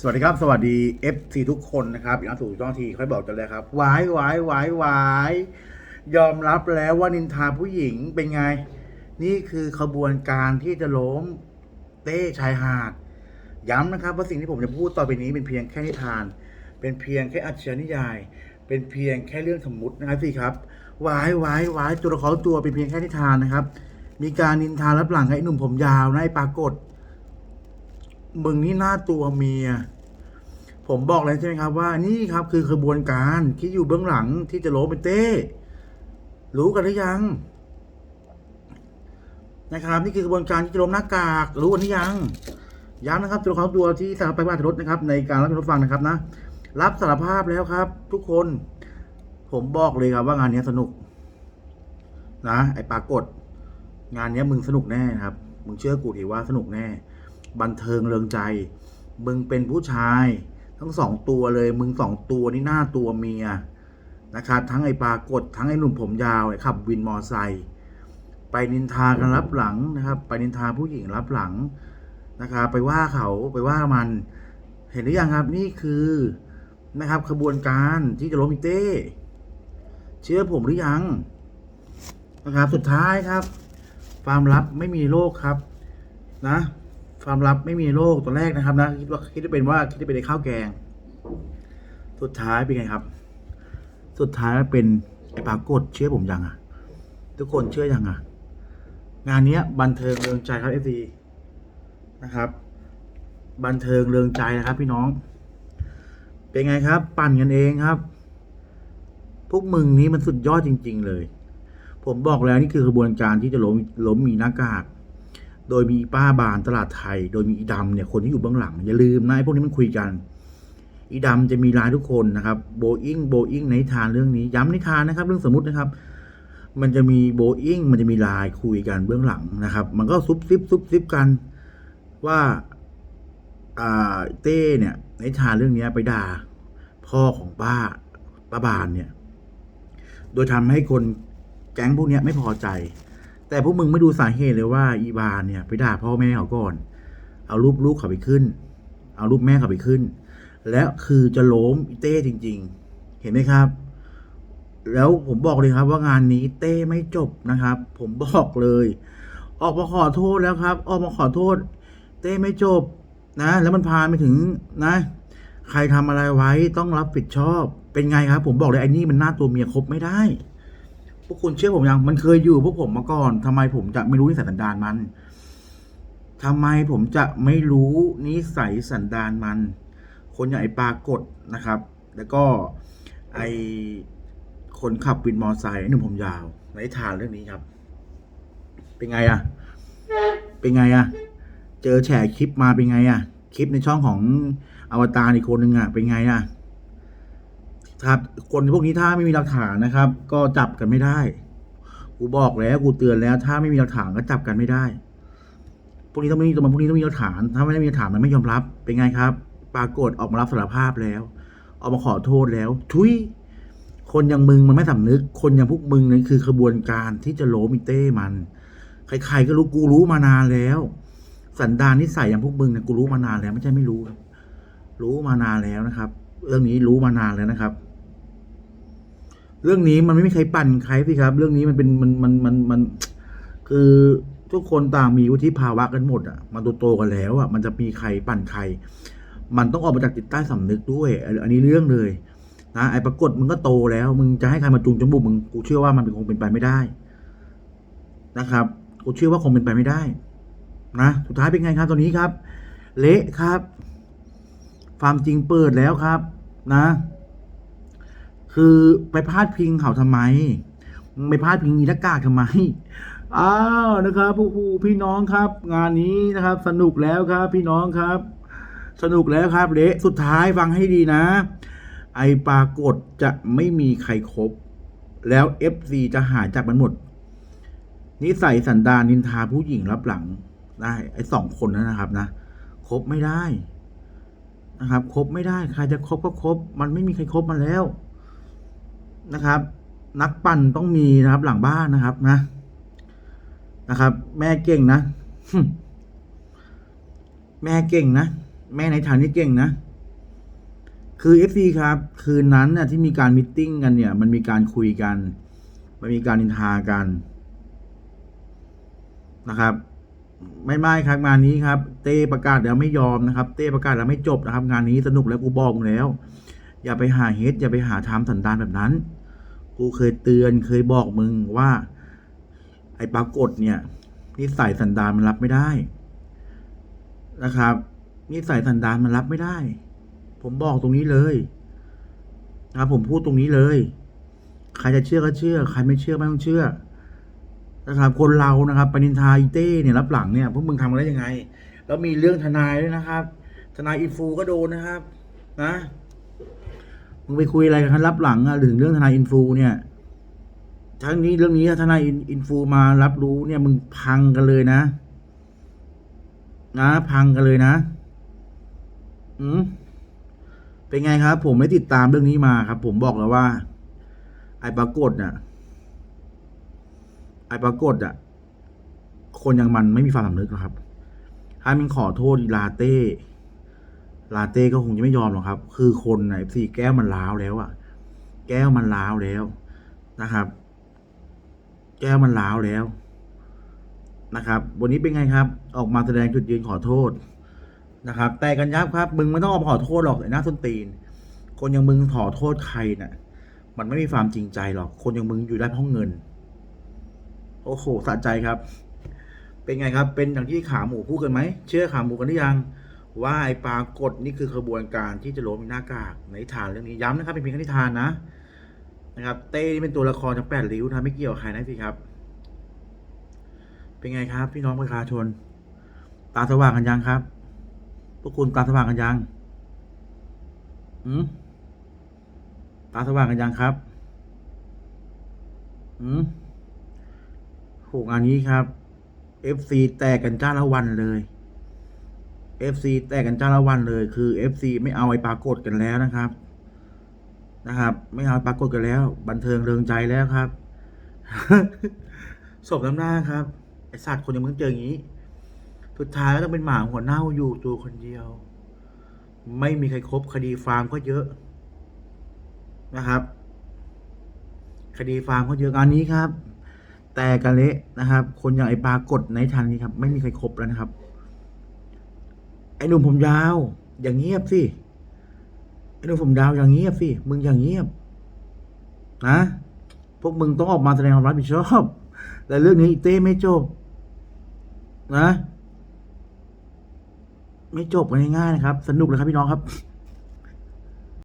สวัสดีครับ สวัสดี FC ทุกคนนะครับอย่างถูกต้องทีค่อยบอกกันเลยครับวายวายวายวายยอมรับแล้วว่านินทาผู้หญิงเป็นไง นี่คือขบวนการที่จะล้มเต้ชายหาด ย้ำนะครับว่าสิ่งที่ผมจะพูดต่อไปนี้เป็นเพียงแค่นิทาน เป็นเพียงแค่อัจฉริยาย เป็นเพียงแค่เรื่องสมมตินะครับสิครับวายวายวายตัวละครตัวเป็นเพียงแค่นิทานนะครับ มีการนินทารับหลังให้หนุ่มผมยาวนะไอ้ปรากฏ มึงนี่หน้าตัวเมีย ผมบอกเลยใช่ไหมครับ ว่านี่ครับคือขบวนการที่อยู่เบื้องหลังที่จะโลเปเต้ รู้กันหรือยัง นะครับ นี่คือกระบวนการที่จะล้มหน้ากาก รู้กันหรือยังย้ำนะครับตัวละครตัวที่สารไปวาทรถนะครับ ในการรับชมรับฟังนะครับนะรับสารภาพแล้วครับ ทุกคน ผมบอกเลยครับว่างานนี้สนุก นะไอ้ปากฏงานนี้มึงสนุกแน่ครับ มึงเชื่อกูทีว่าสนุกแน่ บันเทิงเริงใจ มึงเป็นผู้ชาย ทั้งสองตัวเลยมึงสองตัวนี่หน้าตัวเมียนะครับทั้งไอ้ปากฏทั้งไอ้หนุ่มผมยาวไอ้ขับวินมอไซค์ไปนินทากันรับหลังนะครับ ไปนินทาผู้หญิงรับหลังนะครับไปว่าเขาไปว่ามันเห็นหรือยังครับนี่คือนะครับขบวนการที่จะล้มอีเต้เชื่อผมหรือยังนะครับสุดท้ายครับ ความลับไม่มีโลกครับนะ ความลับไม่มีโลกตอนแรกนะครับนะคิดว่าคิดว่าเป็นว่าคิดว่าเป็นในข้าวแกง สุดท้ายเป็นไงครับ สุดท้ายเป็นไอ้ปากฏเชื่อผมยังอะ ทุกคนเชื่อยังอะ งานเนี้ย บันเทิงเริงใจครับเอฟซีนะครับ บันเทิงเริงใจนะครับ พี่น้อง เป็นไงครับ ปั่นกันเองครับ พวกมึงนี้มันสุดยอดจริง ๆ เลย ผมบอกแล้วนี่คือกระบวนการที่จะล้มล้มมีหน้ากาก โดยมีป้าบานตลาดไทย โดยมีอีดำเนี่ยคนที่อยู่เบื้องหลัง อย่าลืมนะไอ้พวกนี้มันคุยกัน อีดำจะมีลายทุกคนนะครับโบอิงโบอิงในทานเรื่องนี้ย้ำนิทานนะครับ เรื่องสมมตินะครับ มันจะมีโบอิงมันจะมีลายคุยกันเบื้องหลังนะครับ มันก็ซุบซิบซุบซิบกันว่าอ่าเต้เนี่ยในทานเรื่องนี้ไปด่าพ่อของป้าป้าบานเนี่ย โดยทำให้คนแก๊งพวกนี้ไม่พอใจ แต่พวกมึงไม่ดูสาเหตุเลยว่าอีบานเนี่ย ไปด่าพ่อแม่เขาก่อน เอารูปลูกเขาไปขึ้น เอารูปแม่เขาไปขึ้น แล้วคือจะล้มอีเต้จริง ๆ เห็นไหมครับ แล้วผมบอกเลยครับว่างานนี้เต้ไม่จบนะครับ ผมบอกเลย ออกมาขอโทษแล้วครับ ออกมาขอโทษ เต้ไม่จบนะ แล้วมันพาไปถึงนะ ใครทำอะไรไว้ต้องรับผิดชอบ เป็นไงครับ ผมบอกเลยไอ้นี่มันหน้าตัวเมียคบไม่ได้ พวกคุณเชื่อผมยังมันเคยอยู่พวกผมมาก่อนทำไมผมจะไม่รู้นิสัยสันดานมันทำไมผมจะไม่รู้นิสัยสันดานมัน คนอย่างไอ้ปรากฏนะครับ แล้วก็ไอคนขับวินมอไซค์ไอหนุ่มผมยาวในนิทานเรื่องนี้ครับ เป็นไงอะเป็นไงอะเจอแฉคลิปมาเป็นไงอะคลิปในช่องของอวตารอีกคนหนึ่งอะเป็นไงอะ ครับ คนพวกนี้ถ้าไม่มีหลักฐานนะครับ ก็จับกันไม่ได้ กูบอกแล้วกูเตือนแล้ว ถ้าไม่มีหลักฐานก็จับกันไม่ได้ พวกนี้ต้องมีตัวมันพวกนี้ต้องมีหลักฐาน ถ้าไม่ได้มีหลักฐานมันไม่ยอมรับ เป็นไงครับ ปรากฏออกมารับสารภาพแล้ว ออกมาขอโทษแล้ว ทุย คนอย่างมึงมันไม่สำนึก คนอย่างพวกมึงนั่นคือขบวนการที่จะโลมิเต้มัน ใครๆก็รู้กูรู้มานานแล้ว สันดานนิสัยอย่างพวกมึงเนี่ยกูรู้มานานแล้ว ไม่ใช่ไม่รู้ รู้มานานแล้วนะครับเรื่องนี้รู้มานานแล้วนะครับ เรื่องนี้มันไม่มีใครปั่นใครพี่ครับ เรื่องนี้มันเป็นมันมันมันมันคือทุกคนต่างมีวุฒิภาวะกันหมดอะมันโตๆกันแล้วอะมันจะมีใครปั่นใคร มันต้องออกมาจากจิตใต้สำนึกด้วย อันนี้เรื่องเลยนะไอ้ปรากฏมึงก็โตแล้ว มึงจะให้ใครมาจูงจมูกมึงกูเชื่อว่ามันคงเป็นไปไม่ได้ นะครับกูเชื่อว่าคงเป็นไปไม่ได้นะสุดท้ายเป็นไงครับตอนนี้ครับ เละครับความจริงเปิดแล้วครับ นะ คือไปพาดพิงเขาทำไมมึงไปพาดพิงอีนักกากทำไมอ้าวนะครับผู้ภูพี่น้องครับ งานนี้นะครับ สนุกแล้วครับ พี่น้องครับ สนุกแล้วครับเละสุดท้ายฟังให้ดีนะ ไอปรากฏจะไม่มีใครครบแล้ว FC จะหายจากมันหมด นิสัยสันดานนินทาผู้หญิงรับหลังได้ ไอสองคนนั้นนะครับนะครบไม่ได้นะครับครบไม่ได้ ใครจะครบก็ครบมันไม่มีใครครบมันแล้ว นะครับ นักปั่นต้องมีนะครับหลังบ้านนะครับนะนะครับ แม่เก่งนะ แม่เก่งนะ แม่ในฐานนี่เก่งนะ คือ FC ครับ คืนนั้นเนี่ยที่มีการมิทติ้งกันเนี่ย มันมีการคุยกัน มันมีการนินทากันนะครับ ไม่ไม่ครับงานนี้ครับ เต้ประกาศแล้วไม่ยอมนะครับ เต้ประกาศแล้วไม่จบนะครับ งานนี้สนุกแล้วกูบอกแล้ว อย่าไปหาเฮดอย่าไปหาทำสันดานแบบนั้น กูเคยเตือนเคยบอกมึงว่า ไอ้ปรากฏเนี่ยนิสัยสันดานมันรับไม่ได้ นะครับนิสัยสันดานมันรับไม่ได้ ผมบอกตรงนี้เลยนะครับผมพูดตรงนี้เลย ใครจะเชื่อก็เชื่อ ใครไม่เชื่อไม่ต้องเชื่อนะครับ คนเรานะครับปนินทาอีเต้เนี่ยรับหลังเนี่ยพวกมึงทำกันได้ยังไง แล้วมีเรื่องทนายด้วยนะครับ ทนายอินฟูก็โดนนะครับ นะ มึงไปคุยอะไรกันรับหลังอะถึงเรื่องทนายอินฟูเนี่ยทั้งนี้เรื่องนี้ถ้าทนายอินฟูมารับรู้เนี่ยมึงพังกันเลยนะ นะพังกันเลยนะ อืมเป็นไงครับ ผมไม่ติดตามเรื่องนี้มาครับ ผมบอกแล้วว่า ไอ้ปรากฏน่ะไอ้ปรากฏอะ คนอย่างมันไม่มีความสำนึกหรอกครับถ้ามันขอโทษลาเต้ ลาเต้ก็คงจะไม่ยอมหรอกครับ คือคนไหนสี่แก้วมันล้าวแล้วอะแก้วมันล้าวแล้วนะครับ แก้วมันล้าวแล้วนะครับ วันนี้เป็นไงครับ ออกมาแสดงจุดยืนขอโทษนะครับ แต่กันยับครับ มึงไม่ต้องออกมาขอโทษหรอกไอ้หน้าส้นตีน คนอย่างมึงขอโทษใครน่ะ มันไม่มีความจริงใจหรอก คนอย่างมึงอยู่ได้เพราะเงิน โอ้โหสะใจครับ เป็นไงครับ เป็นอย่างที่ขาหมูพูดกันไหม เชื่อขาหมูกันหรือยัง ว่าไอ้ปรากฏนี่คือขบวนการที่จะล้มหน้ากากในนิทานเรื่องนี้ย้ำนะครับเป็นเพียงแค่นิทานนะนะครับเต้นี่เป็นตัวละครจากแปดริ้วนะไม่เกี่ยวกับใครนะพี่ครับ เป็นไงครับพี่น้องประชาชน ตาสว่างกันยังครับ พวกคุณตาสว่างกันยังอืมตาสว่างกันยังครับอืมโหงานนี้ครับ FC แตกกันจ้าละวันเลย FC แตกกันจ้าละวันเลยคือ FC ไม่เอาไอ้ปรากฏกันแล้วนะครับ นะครับ ไม่เอาปรากฏกันแล้ว บันเทิงเริงใจแล้วครับศพน้ำหน้าครับไอสัตว์คนยังมึงเจออย่างนี้สุดท้ายแล้วต้องเป็นหมาหัวเน่าอยู่ตัวคนเดียว ไม่มีใครครบคดีฟาร์มก็เยอะนะครับ คดีฟาร์มก็เยอะอันนี้ครับ แต่กันเละนะครับ คนอย่างไอปากฏในทันนี้ครับ ไม่มีใครครบแล้วนะครับ ไอ้หนุ่มผมยาว อย่างเงียบสิไอ้หนุ่มผมยาวอย่างเงียบสิมึงอย่างเงียบนะพวกมึงต้องออกมาแสดงความรับผิดชอบแต่เรื่องนี้อีเต้ไม่จบ นะ ไม่จบกันง่ายๆนะครับ สนุกเลยครับพี่น้องครับ